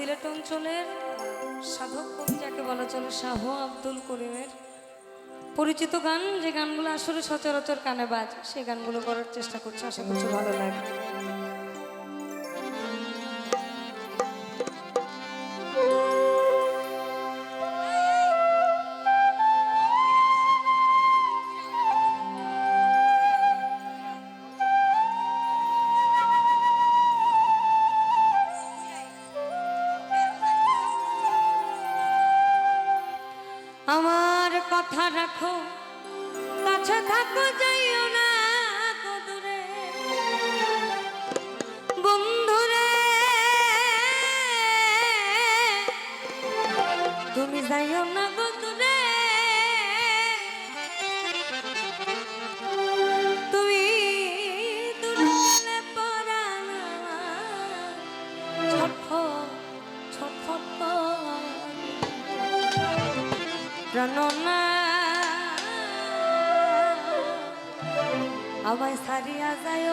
সিলেট অঞ্চলের সাধক কবি যাকে বলা চলে শাহ আব্দুল করিমের পরিচিত গান, যে গানগুলো আসলে সচরাচর কানে বাজ, সেই গানগুলো করার চেষ্টা করছে। আশা করছি ভালো লাগে আমার কথা রাখো। কাছে থাকো যাইও না দূরে। বন্ধুরে তুমি যাইও প্রাণনা আমায় সারিয়া যায়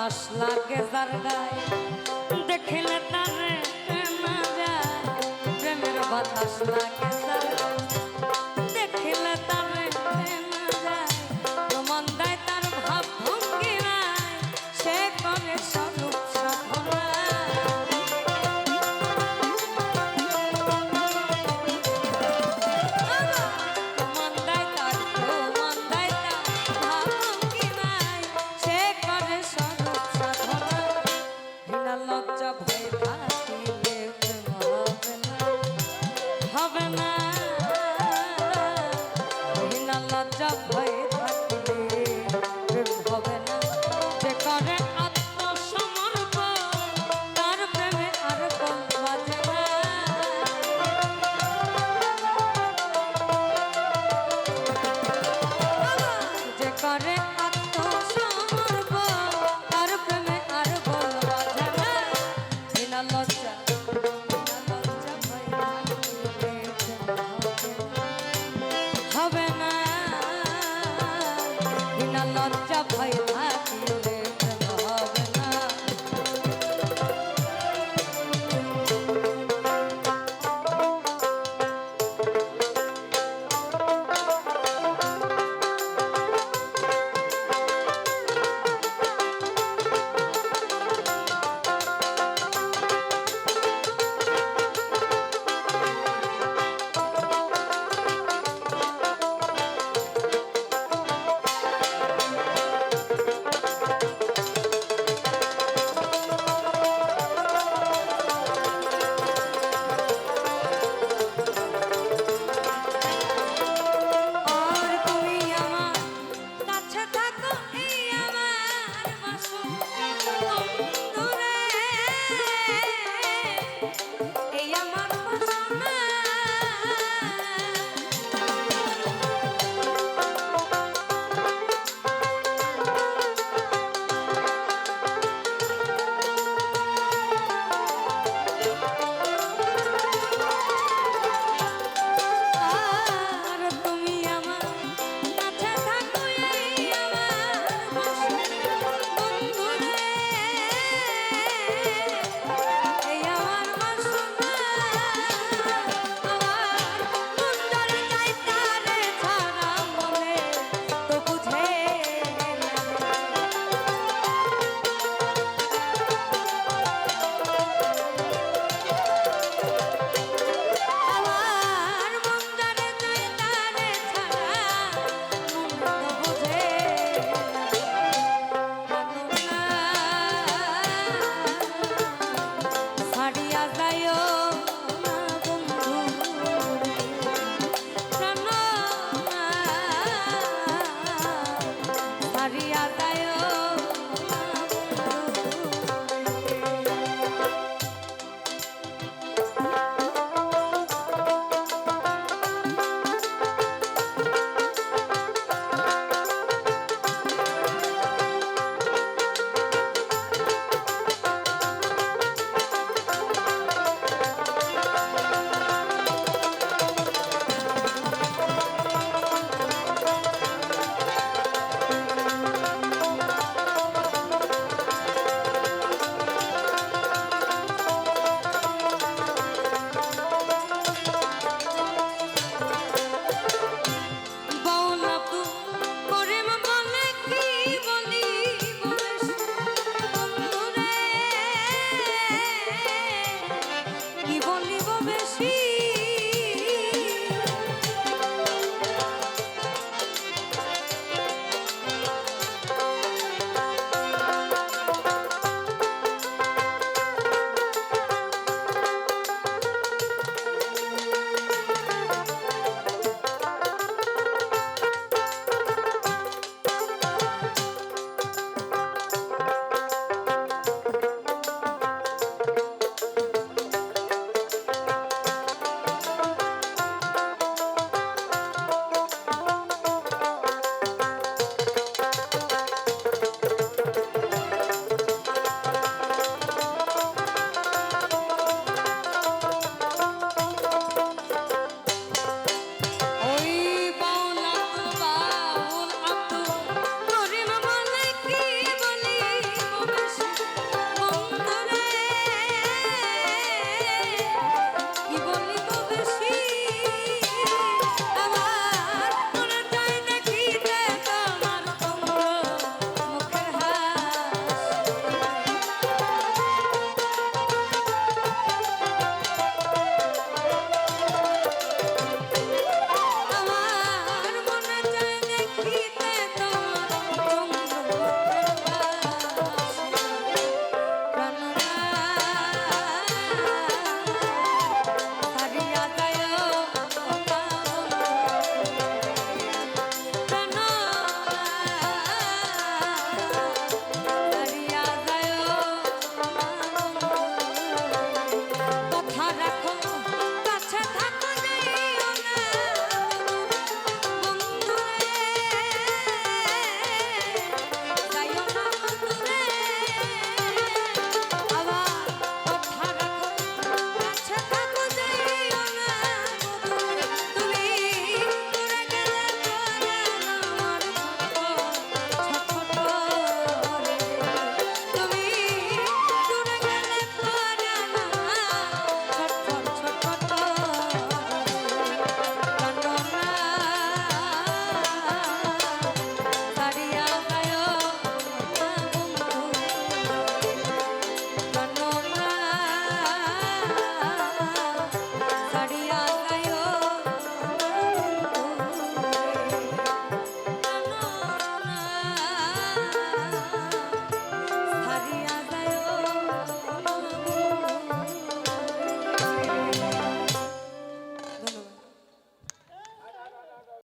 বাতাস লাগে যার গায়ে দেখলে তার প্রেমের বাতাস লাগে যার গায়ে